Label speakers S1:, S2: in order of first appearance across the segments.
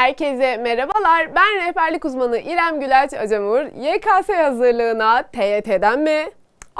S1: Herkese merhabalar. Ben rehberlik uzmanı İrem Gülaç Acamur. YKS hazırlığına TYT'den mi?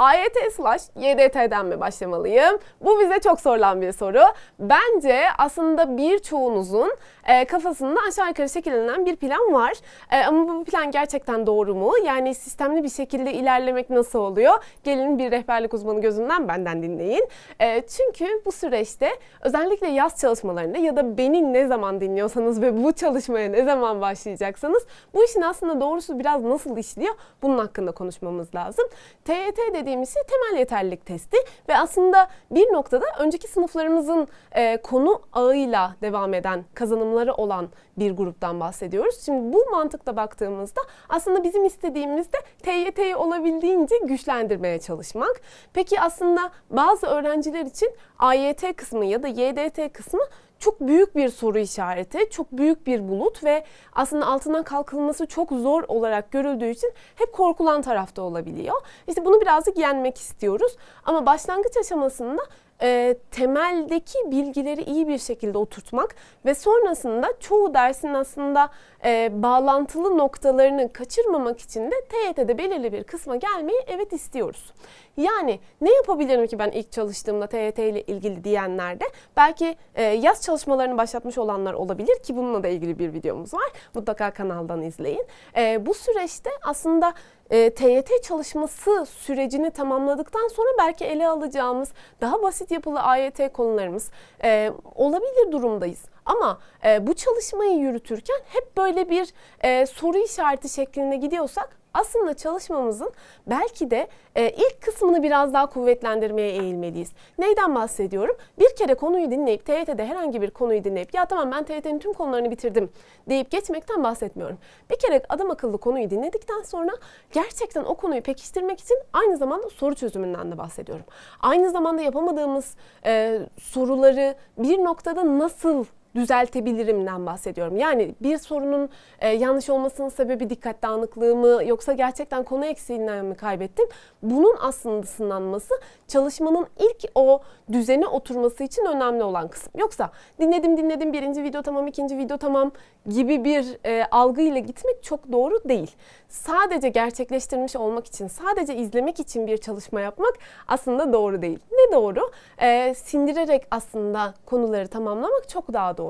S1: AYT slash YDT'den mi başlamalıyım? Bu bize çok sorulan bir soru. Bence aslında birçoğunuzun e, kafasında aşağı yukarı şekillenen bir plan var. E, ama bu plan gerçekten doğru mu? Yani sistemli bir şekilde ilerlemek nasıl oluyor? Gelin bir rehberlik uzmanı gözünden benden dinleyin. E, çünkü bu süreçte özellikle yaz çalışmalarında ya da beni ne zaman dinliyorsanız ve bu çalışmaya ne zaman başlayacaksanız bu işin aslında doğrusu biraz nasıl işliyor bunun hakkında konuşmamız lazım. TYT dediğimiz şey temel yeterlilik testi ve aslında bir noktada önceki sınıflarımızın e, konu ağıyla devam eden kazanımları olan bir gruptan bahsediyoruz. Şimdi bu mantıkla baktığımızda aslında bizim istediğimiz de TYT'yi olabildiğince güçlendirmeye çalışmak. Peki aslında bazı öğrenciler için AYT kısmı ya da YDT kısmı çok büyük bir soru işareti, çok büyük bir bulut ve aslında altından kalkılması çok zor olarak görüldüğü için hep korkulan tarafta olabiliyor. İşte bunu birazcık yenmek istiyoruz. Ama başlangıç aşamasında e, temeldeki bilgileri iyi bir şekilde oturtmak ve sonrasında çoğu dersin aslında e, bağlantılı noktalarını kaçırmamak için de TYT'de belirli bir kısma gelmeyi evet istiyoruz. Yani ne yapabilirim ki ben ilk çalıştığımda TYT ile ilgili diyenlerde belki e, yaz çalışmalarını başlatmış olanlar olabilir ki bununla da ilgili bir videomuz var. Mutlaka kanaldan izleyin. E, bu süreçte aslında e, TYT çalışması sürecini tamamladıktan sonra belki ele alacağımız daha basit yapılı AYT konularımız e, olabilir durumdayız. Ama e, bu çalışmayı yürütürken hep böyle bir e, soru işareti şeklinde gidiyorsak aslında çalışmamızın belki de e, ilk kısmını biraz daha kuvvetlendirmeye eğilmeliyiz. Neyden bahsediyorum? Bir kere konuyu dinleyip TYT'de herhangi bir konuyu dinleyip ya tamam ben TYT'nin tüm konularını bitirdim deyip geçmekten bahsetmiyorum. Bir kere adam akıllı konuyu dinledikten sonra gerçekten o konuyu pekiştirmek için aynı zamanda soru çözümünden de bahsediyorum. Aynı zamanda yapamadığımız e, soruları bir noktada nasıl düzeltebilirimden bahsediyorum. Yani bir sorunun e, yanlış olmasının sebebi dikkat dağınıklığı mı yoksa gerçekten konu eksiğinden mi kaybettim? Bunun aslında sınanması çalışmanın ilk o düzene oturması için önemli olan kısım. Yoksa dinledim dinledim birinci video tamam ikinci video tamam gibi bir e, algıyla gitmek çok doğru değil. Sadece gerçekleştirmiş olmak için, sadece izlemek için bir çalışma yapmak aslında doğru değil. Ne doğru? E, sindirerek aslında konuları tamamlamak çok daha doğru.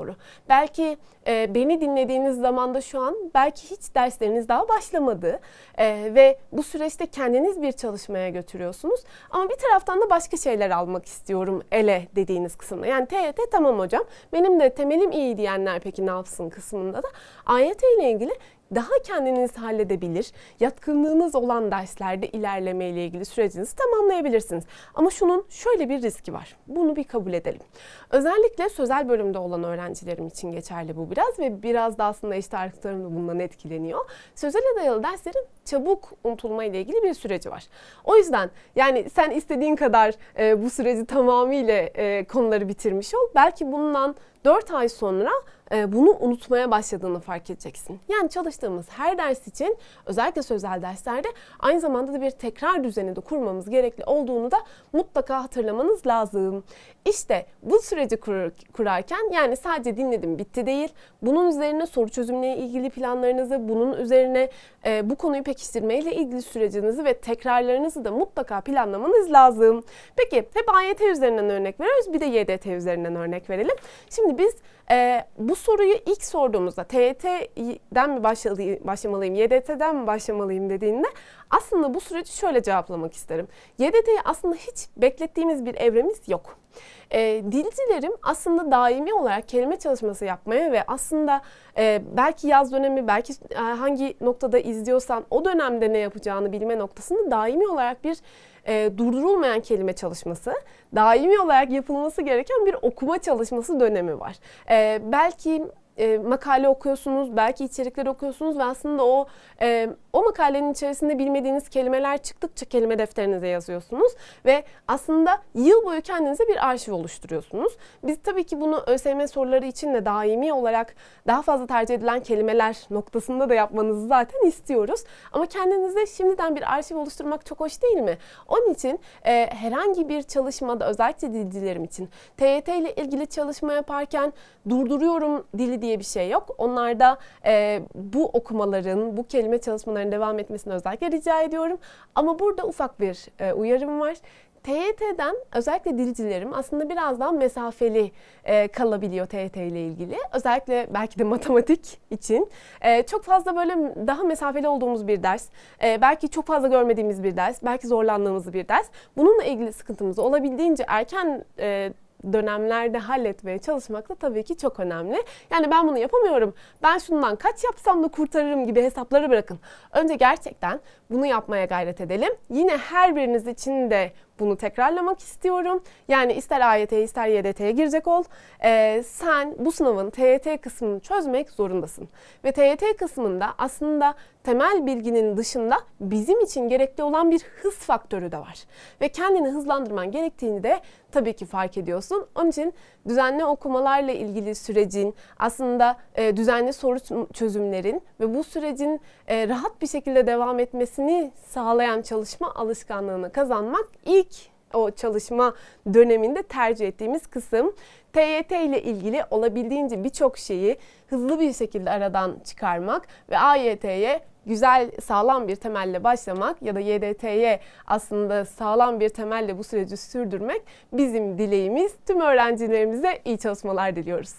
S1: Belki e, beni dinlediğiniz zamanda şu an belki hiç dersleriniz daha başlamadı e, ve bu süreçte kendiniz bir çalışmaya götürüyorsunuz. Ama bir taraftan da başka şeyler almak istiyorum ele dediğiniz kısımda. Yani TYT tamam hocam benim de temelim iyi diyenler peki ne yapsın kısmında da AYT ile ilgili daha kendiniz halledebilir, yatkınlığınız olan derslerde ilerleme ile ilgili sürecinizi tamamlayabilirsiniz. Ama şunun şöyle bir riski var. Bunu bir kabul edelim. Özellikle sözel bölümde olan öğrencilerim için geçerli bu biraz ve biraz da aslında eşit ağırlıklarım da bundan etkileniyor. Sözele dayalı derslerin çabuk unutulma ile ilgili bir süreci var. O yüzden yani sen istediğin kadar e, bu süreci tamamıyla e, konuları bitirmiş ol. Belki bundan 4 ay sonra e, bunu unutmaya başladığını fark edeceksin. Yani çalıştığımız her ders için özellikle sözel derslerde aynı zamanda da bir tekrar düzeni de kurmamız gerekli olduğunu da mutlaka hatırlamanız lazım. İşte bu süreci kur, kurarken yani sadece dinledim bitti değil. Bunun üzerine soru çözümle ilgili planlarınızı, bunun üzerine e, bu konuyu pekiştirmeyle ilgili sürecinizi ve tekrarlarınızı da mutlaka planlamanız lazım. Peki hep AYT üzerinden örnek veriyoruz bir de YDT üzerinden örnek verelim. Şimdi biz e, bu soruyu ilk sorduğumuzda TYT'den mi başlamalıyım, başlamalıyım, YDT'den mi başlamalıyım dediğinde aslında bu süreci şöyle cevaplamak isterim. YDT'yi aslında hiç beklettiğimiz bir evremiz yok. E, dilcilerim aslında daimi olarak kelime çalışması yapmaya ve aslında e, belki yaz dönemi, belki e, hangi noktada izliyorsan o dönemde ne yapacağını bilme noktasında daimi olarak bir e, durdurulmayan kelime çalışması, daimi olarak yapılması gereken bir okuma çalışması dönemi var. E, belki e, makale okuyorsunuz, belki içerikler okuyorsunuz ve aslında o e, o makalenin içerisinde bilmediğiniz kelimeler çıktıkça kelime defterinize yazıyorsunuz ve aslında yıl boyu kendinize bir arşiv oluşturuyorsunuz. Biz tabii ki bunu ÖSYM soruları için de daimi olarak daha fazla tercih edilen kelimeler noktasında da yapmanızı zaten istiyoruz. Ama kendinize şimdiden bir arşiv oluşturmak çok hoş değil mi? Onun için e, herhangi bir çalışmada özellikle dilcilerim için TYT ile ilgili çalışma yaparken durduruyorum dili diye bir şey yok. Onlarda e, bu okumaların, bu kelime çalışmalarının devam etmesini özellikle rica ediyorum. Ama burada ufak bir e, uyarım var. TYT'den özellikle dilcilerim aslında biraz daha mesafeli e, kalabiliyor TYT ile ilgili. Özellikle belki de matematik için. E, çok fazla böyle daha mesafeli olduğumuz bir ders. E, belki çok fazla görmediğimiz bir ders. Belki zorlandığımız bir ders. Bununla ilgili sıkıntımız olabildiğince erken e, dönemlerde halletmeye çalışmak da tabii ki çok önemli. Yani ben bunu yapamıyorum. Ben şundan kaç yapsam da kurtarırım gibi hesapları bırakın. Önce gerçekten bunu yapmaya gayret edelim. Yine her biriniz için de bunu tekrarlamak istiyorum. Yani ister AYT ister YDT'ye girecek ol. Ee, sen bu sınavın TYT kısmını çözmek zorundasın. Ve TYT kısmında aslında temel bilginin dışında bizim için gerekli olan bir hız faktörü de var. Ve kendini hızlandırman gerektiğini de tabii ki fark ediyorsun. Onun için düzenli okumalarla ilgili sürecin aslında e, düzenli soru çözümlerin ve bu sürecin e, rahat bir şekilde devam etmesini sağlayan çalışma alışkanlığını kazanmak ilk o çalışma döneminde tercih ettiğimiz kısım. TYT ile ilgili olabildiğince birçok şeyi hızlı bir şekilde aradan çıkarmak ve AYT'ye güzel sağlam bir temelle başlamak ya da YDT'ye aslında sağlam bir temelle bu süreci sürdürmek bizim dileğimiz. Tüm öğrencilerimize iyi çalışmalar diliyoruz.